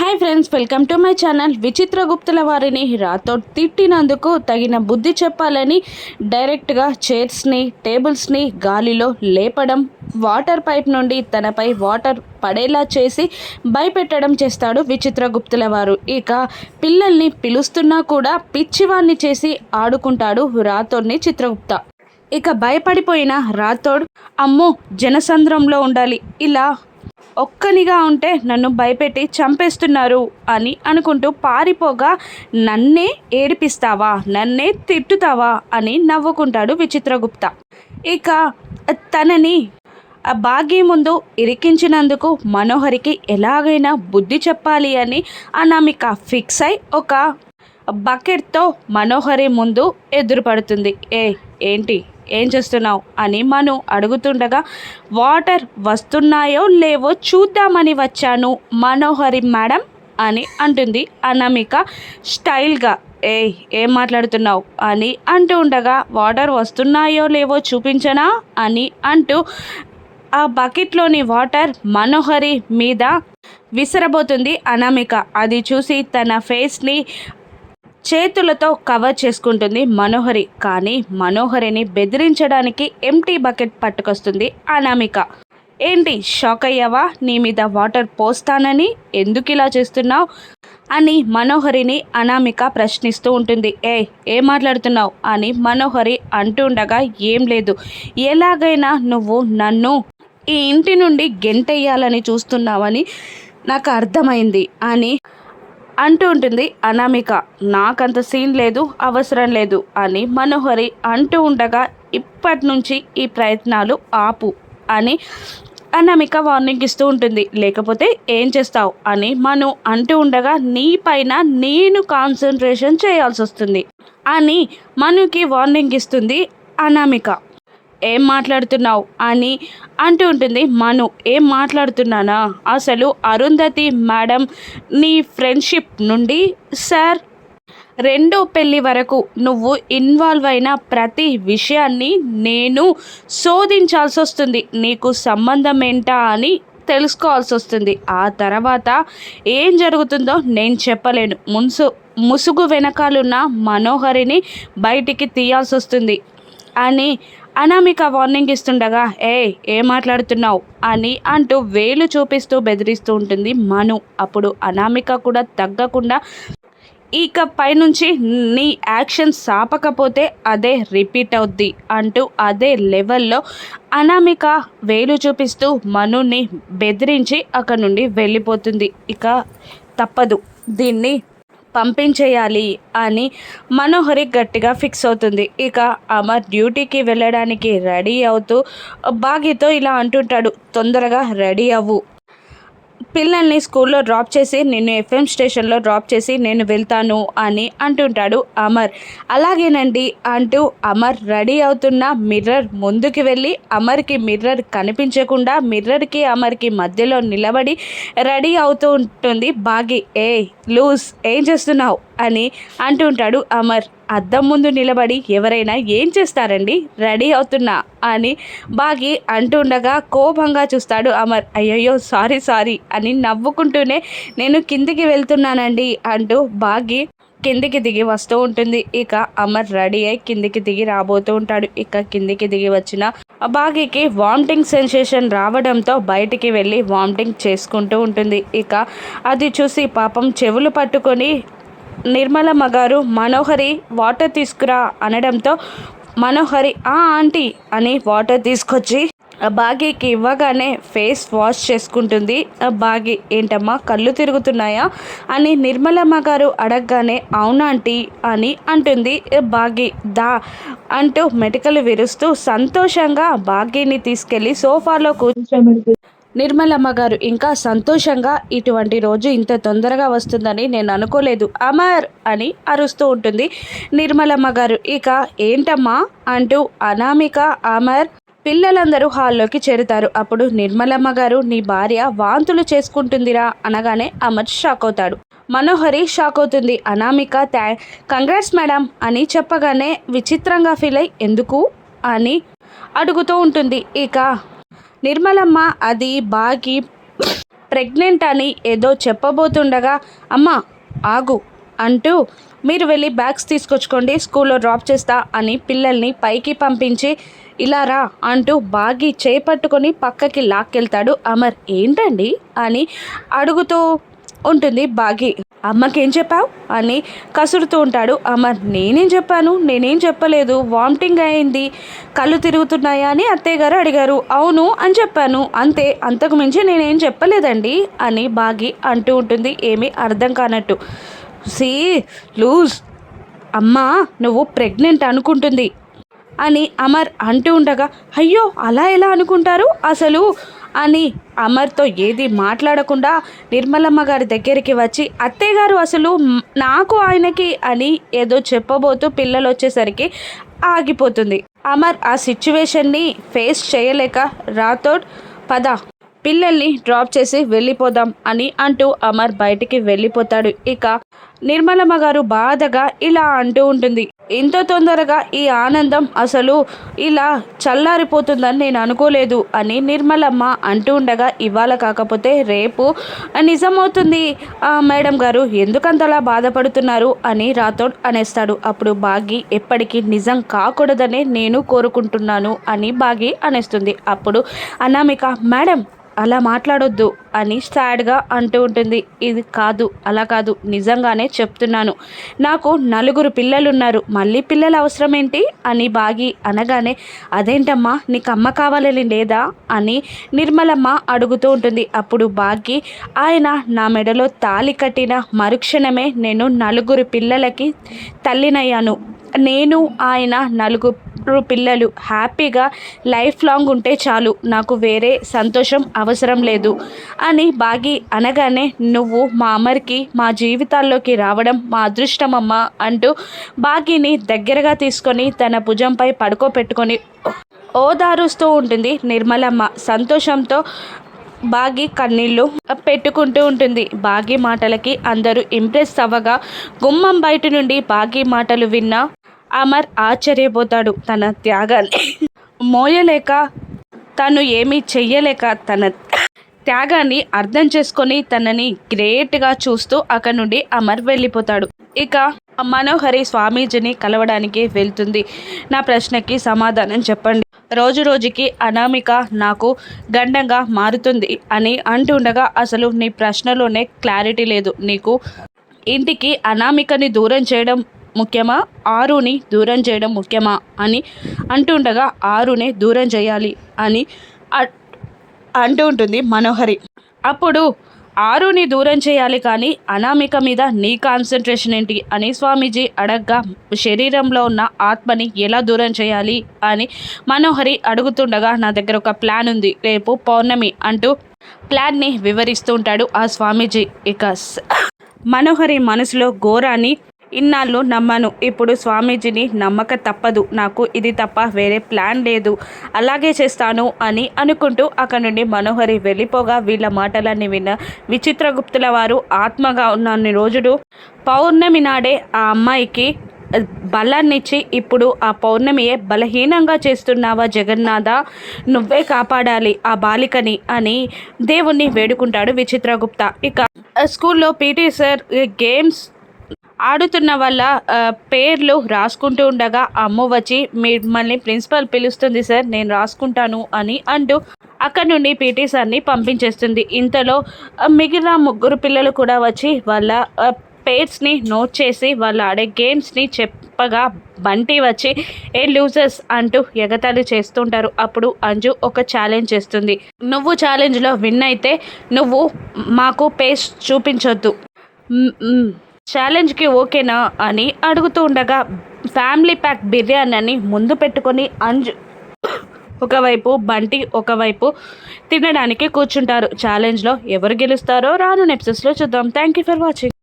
Hi friends welcome to my channel విచిత్ర గుప్తుల వారిని రాతో తిట్టినందుకు తగిన బుద్ధి చెప్పాలని డైరెక్ట్గా చైర్స్ని టేబుల్స్ని గాలిలో లేపడం వాటర్ పైప్ నుండి తనపై వాటర్ పడేలా చేసి భయపెట్టడం చేస్తాడు విచిత్ర గుప్తుల వారు. ఇక పిల్లల్ని పిలుస్తున్నా కూడా పిచ్చివాణ్ణి చేసి ఆడుకుంటాడు రాతోడ్ని చిత్రగుప్త ఇక భయపడిపోయిన రాథోడ్ అమ్మో జనసంద్రంలో ఉండాలి. ఇలా ఒక్కనిగా ఉంటే నన్ను భయపెట్టి చంపేస్తున్నారు అని అనుకుంటూ పారిపోగా నన్నే ఏడిపిస్తావా నన్నే తిట్టుతావా అని నవ్వుకుంటాడు విచిత్రగుప్త ఇక తనని ఆ బాగి ముందు ఇరికించినందుకు మనోహరికి ఎలాగైనా బుద్ధి చెప్పాలి అని అనామిక ఫిక్స్ అయి ఒక బకెట్తో మనోహరి ముందు ఎదురుపడుతుంది. ఏ ఏంటి? ఏం చేస్తున్నావు అని మను అడుగుతుండగా వాటర్ వస్తున్నాయో లేవో చూద్దామని వచ్చాను మనోహరి మేడం అని అంటుంది అనామిక స్టైల్గా. ఏ ఏం మాట్లాడుతున్నావు? అని అంటూ ఉండగా వాటర్ వస్తున్నాయో లేవో చూపించనా? అని అంటూ ఆ బకెట్లోని వాటర్ మనోహరి మీద విసరబోతుంది అనామిక. అది చూసి తన ఫేస్ని చేతులతో కవర్ చేసుకుంటుంది మనోహరి. కానీ మనోహరిని బెదిరించడానికి ఎంటీ బకెట్ పట్టుకొస్తుంది అనామిక. ఏంటి షాక్ అయ్యావా? నీ మీద వాటర్ పోస్తానని? ఎందుకు ఇలా చేస్తున్నావు? అని మనోహరిని అనామిక ప్రశ్నిస్తూ ఉంటుంది. ఏ ఏం మాట్లాడుతున్నావు? అని మనోహరి అంటుండగా ఏం లేదు. ఎలాగైనా నువ్వు నన్ను ఈ ఇంటి నుండి గెంటెయ్యాలని చూస్తున్నావని నాకు అర్థమైంది అని అంటూ ఉంటుంది అనామిక నాకంత సీన్ లేదు అవసరం లేదు అని మనోహరి అంటూ ఉండగా ఇప్పటి నుంచి ఈ ప్రయత్నాలు ఆపు అని అనామిక వార్నింగ్ ఇస్తూ ఉంటుంది. లేకపోతే ఏం చేస్తావు? అని మను అంటూ ఉండగా నీ పైన నేను కాన్సన్ట్రేషన్ చేయాల్సి వస్తుంది అని మనుకి వార్నింగ్ ఇస్తుంది అనామిక. ఏం మాట్లాడుతున్నావు అని అంటూ ఉంటుంది మను. ఏం మాట్లాడుతున్నానా? అసలు అరుంధతి మేడం నీ ఫ్రెండ్షిప్ నుండి? సార్ రెండో పెళ్ళి వరకు నువ్వు ఇన్వాల్వ్ అయిన ప్రతి విషయాన్ని నేను శోధించాల్సి వస్తుంది. నీకు సంబంధం ఏంటా అని తెలుసుకోవాల్సి వస్తుంది. ఆ తర్వాత ఏం జరుగుతుందో నేను చెప్పలేను. మున్సు ముసుగు వెనకాలన్న మనోహరిని బయటికి తీయాల్సి వస్తుంది అని అనామిక వార్నింగ్ ఇస్తుండగా ఏ ఏం మాట్లాడుతున్నావు? అని అంటూ వేలు చూపిస్తూ బెదిరిస్తూ ఉంటుంది మను. అప్పుడు అనామిక కూడా తగ్గకుండా ఇక పైనుంచి నీ యాక్షన్ సాపకపోతే అదే రిపీట్ అవుద్ది అంటూ అదే లెవెల్లో అనామిక వేలు చూపిస్తూ మనుని బెదిరించి అక్కడ నుండి వెళ్ళిపోతుంది. ఇక తప్పదు. దీన్ని పంపించేయాలి అని మనోహరి గట్టిగా ఫిక్స్ అవుతుంది. ఇక అమర్ డ్యూటీకి వెళ్ళడానికి రెడీ అవుతూ బాగితో ఇలా అంటుంటాడు తొందరగా రెడీ అవ్వు. పిల్లల్ని స్కూల్లో డ్రాప్ చేసి నేను ఎఫ్ఎం స్టేషన్లో డ్రాప్ చేసి నేను వెళ్తాను అని అంటుంటాడు అమర్. అలాగేనండి అంటూ అమర్ రెడీ అవుతున్న మిర్రర్ ముందుకు వెళ్ళి అమర్కి మిర్రర్ కనిపించకుండా మిర్రర్కి అమర్కి మధ్యలో నిలబడి రెడీ అవుతూ ఉంటుంది బాగి. ఏ లూస్ ఏం చేస్తున్నావు? అని అంటుంటాడు అమర్. అద్దం ముందు నిలబడి ఎవరైనా ఏం చేస్తారండి? రెడీ అవుతున్నా అని బాగి అంటుండగా కోపంగా చూస్తాడు అమర్. అయ్యయ్యో సారీ సారీ అని నవ్వుకుంటూనే నేను కిందికి వెళ్తున్నానండి అంటూ బాగి కిందికి దిగి వస్తూ ఉంటుంది. ఇక అమర్ రెడీ అయి కిందికి దిగి రాబోతూ ఉంటాడు. ఇక కిందికి దిగి వచ్చిన బాగికి వామిటింగ్ సెన్సేషన్ రావడంతో బయటికి వెళ్ళి వామిటింగ్ చేసుకుంటూ ఉంటుంది. ఇక అది చూసి పాపం చెవులు పట్టుకొని నిర్మలమ్మ గారు మనోహరి వాటర్ తీసుకురా అనడంతో మనోహరి ఆ ఆంటీ అని వాటర్ తీసుకొచ్చి బాగీకి ఇవ్వగానే ఫేస్ వాష్ చేసుకుంటుంది. బాగి ఏంటమ్మా కళ్ళు తిరుగుతున్నాయా? అని నిర్మలమ్మ గారు అడగగానే అవునాంటీ అని అంటుంది. బాగి దా అంటూ మెటికలు విరుస్తూ సంతోషంగా బాగీని తీసుకెళ్ళి సోఫాలో కూర్చోబెడుతుంది నిర్మలమ్మ గారు ఇంకా సంతోషంగా ఇటువంటి రోజు ఇంత తొందరగా వస్తుందని నేను అనుకోలేదు. అమర్ అని అరుస్తూ ఉంటుంది నిర్మలమ్మ గారు ఇక ఏంటమ్మా? అంటూ అనామిక అమర్ పిల్లలందరూ హాల్లోకి చేరుతారు. అప్పుడు నిర్మలమ్మ గారు నీ భార్య వాంతులు చేసుకుంటుందిరా అనగానే అమర్ షాక్ అవుతాడు. మనోహరి షాక్ అవుతుంది. అనామిక థ్యా కంగ్రాట్స్ మేడం అని చెప్పగానే విచిత్రంగా ఫీల్ అయి ఎందుకు? అని అడుగుతూ ఉంటుంది. ఇక నిర్మలమ్మ అది బాగి ప్రెగ్నెంట్ అని ఏదో చెప్పబోతుండగా అమ్మ ఆగు అంటూ మీరు వెళ్ళి బ్యాగ్స్ తీసుకొచ్చుకోండి స్కూల్లో డ్రాప్ చేస్తా అని పిల్లల్ని పైకి పంపించి ఇలా రా అంటూ బాగి చేపట్టుకొని పక్కకి లాక్కెళ్తాడు. అమర్ ఏంటండి? అని అడుగుతూ ఉంటుంది బాగి. అమ్మకేం చెప్పావు? అని కసురుతూ ఉంటాడు. అమర్ నేనేం చెప్పాను? నేనేం చెప్పలేదు. వామిటింగ్ అయింది. కళ్ళు తిరుగుతున్నాయా అని అత్తయ్య గారు అడిగారు. అవును అని చెప్పాను. అంతే అంతకు మించి నేనేం చెప్పలేదండి అని బాగి అంటూ ఉంటుంది. ఏమీ అర్థం కానట్టు. సీ లూజ్. అమ్మా నువ్వు ప్రెగ్నెంట్ అనుకుంటుంది అని అమర్ అంటూ ఉండగా అయ్యో అలా ఎలా అనుకుంటారు? అసలు అని అమర్తో ఏది మాట్లాడకుండా నిర్మలమ్మ గారి దగ్గరికి వచ్చి అత్తయ్య గారు అసలు నాకు ఆయనకి అని ఏదో చెప్పబోతూ పిల్లలు వచ్చేసరికి ఆగిపోతుంది. అమర్ ఆ సిచ్యువేషన్ని ఫేస్ చేయలేక రాథోడ్ పద. పిల్లల్ని డ్రాప్ చేసి వెళ్ళిపోదాం అని అంటూ అమర్ బయటికి వెళ్ళిపోతాడు. ఇక నిర్మలమ్మ గారు బాధగా ఇలా అంటూ ఉంటుంది. ఇంత తొందరగా ఈ ఆనందం అసలు ఇలా చల్లారిపోతుందని నేను అనుకోలేదు అని నిర్మలమ్మ అంటూ ఉండగా ఇవాళ కాకపోతే రేపు నిజమవుతుంది. మేడం గారు ఎందుకంతలా బాధపడుతున్నారు అని రాథోడ్ అనేస్తాడు. అప్పుడు బాగి ఎప్పటికీ నిజం కాకూడదనే నేను కోరుకుంటున్నాను అని బాగి అనేస్తుంది. అప్పుడు అనామిక మేడం అలా మాట్లాడొద్దు అని సాడ్గా అంటూ ఉంటుంది. ఇది కాదు అలా కాదు నిజంగానే చెప్తున్నాను. నాకు నలుగురు పిల్లలున్నారు. మళ్ళీ పిల్లల అవసరం ఏంటి అని బాగి అనగానే అదేంటమ్మా నీకు అమ్మ కావాలని లేదా? అని నిర్మలమ్మ అడుగుతూ ఉంటుంది. అప్పుడు బాగి ఆయన నా మెడలో తాలి కట్టిన మరుక్షణమే నేను నలుగురు పిల్లలకి తల్లినయ్యాను. నేను ఆయన నలుగురు పిల్లలు. హ్యాపీగా లైఫ్ లాంగ్ ఉంటే చాలు. నాకు వేరే సంతోషం అవసరం లేదు. అని బాగి అనగానే నువ్వు మా అమర్కి మా జీవితాల్లోకి రావడం మా అదృష్టమమ్మా అంటూ బాగిని దగ్గరగా తీసుకొని తన భుజంపై పడుకోపెట్టుకొని ఓదారుస్తూ ఉంటుంది నిర్మలమ్మ. సంతోషంతో బాగి కన్నీళ్ళు పెట్టుకుంటూ ఉంటుంది. బాగి మాటలకి అందరూ ఇంప్రెస్ అవ్వగా గుమ్మం బయట నుండి బాగి మాటలు విన్న అమర్ ఆశ్చర్యపోతాడు తన త్యాగాన్ని మోయలేక తను ఏమీ చెయ్యలేక తన త్యాగాన్ని అర్థం చేసుకొని తనని గ్రేట్గా చూస్తూ అక్కడ నుండి అమర్ వెళ్ళిపోతాడు. ఇక మనోహరి స్వామీజీని కలవడానికి వెళ్తుంది. నా ప్రశ్నకి సమాధానం చెప్పండి. రోజు రోజుకి అనామిక నాకు గండంగా మారుతుంది అని అంటుండగా అసలు నీ ప్రశ్నలోనే క్లారిటీ లేదు. నీకు ఇంటికి అనామికని దూరం చేయడం ముఖ్యమా? ఆరుని దూరం చేయడం ముఖ్యమా? అని అంటుండగా ఆరునే దూరం చేయాలి అని అంటూ ఉంటుంది మనోహరి. అప్పుడు ఆరుని దూరం చేయాలి కానీ అనామిక మీద నీ కాన్సన్ట్రేషన్ ఏంటి అని స్వామీజీ అడగ్గా శరీరంలో ఉన్న ఆత్మని ఎలా దూరం చేయాలి అని మనోహరి అడుగుతుండగా నా దగ్గర ఒక ప్లాన్ ఉంది రేపు పౌర్ణమి అంటూ ప్లాన్ని వివరిస్తూ ఉంటాడు ఆ స్వామీజీ. ఇక మనోహరి మనసులో ఘోరాన్ని ఇన్నాళ్ళు నమ్మను. ఇప్పుడు స్వామీజీని నమ్మక తప్పదు. నాకు ఇది తప్ప వేరే ప్లాన్ లేదు. అలాగే చేస్తాను అని అనుకుంటూ అక్కడి నుండి మనోహరి వెళ్ళిపోగా వీళ్ళ మాటలన్నీ విన్న విచిత్రగుప్తుల వారు ఆత్మగా ఉన్న రోజుడు పౌర్ణమి నాడే ఆ అమ్మాయికి బలాన్నిచ్చి ఇప్పుడు ఆ పౌర్ణమియే బలహీనంగా చేస్తున్నావా జగన్నాథ? నువ్వే కాపాడాలి ఆ బాలికని అని దేవుణ్ణి వేడుకుంటాడు విచిత్రగుప్త ఇక ఆ స్కూల్లో పీటీ సార్ గేమ్స్ ఆడుతున్న వాళ్ళ పేర్లు రాసుకుంటూ ఉండగా అమ్మ వచ్చి మిమ్మల్ని ప్రిన్సిపల్ పిలుస్తుంది సార్ నేను రాసుకుంటాను అని అంటూ అక్కడ నుండి పీటీ సార్ని పంపించేస్తుంది. ఇంతలో మిగిలిన ముగ్గురు పిల్లలు కూడా వచ్చి వాళ్ళ పేర్స్ని నోట్ చేసి వాళ్ళు ఆడే గేమ్స్ని చెప్పగా బంటి వచ్చి ఏ లూజర్స్ అంటూ ఎగతాళి చేస్తుంటారు. అప్పుడు అంజు ఒక ఛాలెంజ్ చేస్తుంది. నువ్వు ఛాలెంజ్లో విన్ అయితే నువ్వు మాకు పేస్ చూపించొద్దు. ఛాలెంజ్కి ఓకేనా అని అడుగుతూ ఉండగా ఫ్యామిలీ ప్యాక్ బిర్యానీ ముందు పెట్టుకొని అంజు ఒకవైపు బంటి ఒకవైపు తినడానికి కూర్చుంటారు. ఛాలెంజ్లో ఎవరు గెలుస్తారో రాను నెప్సెస్లో చూద్దాం. Thank you for watching.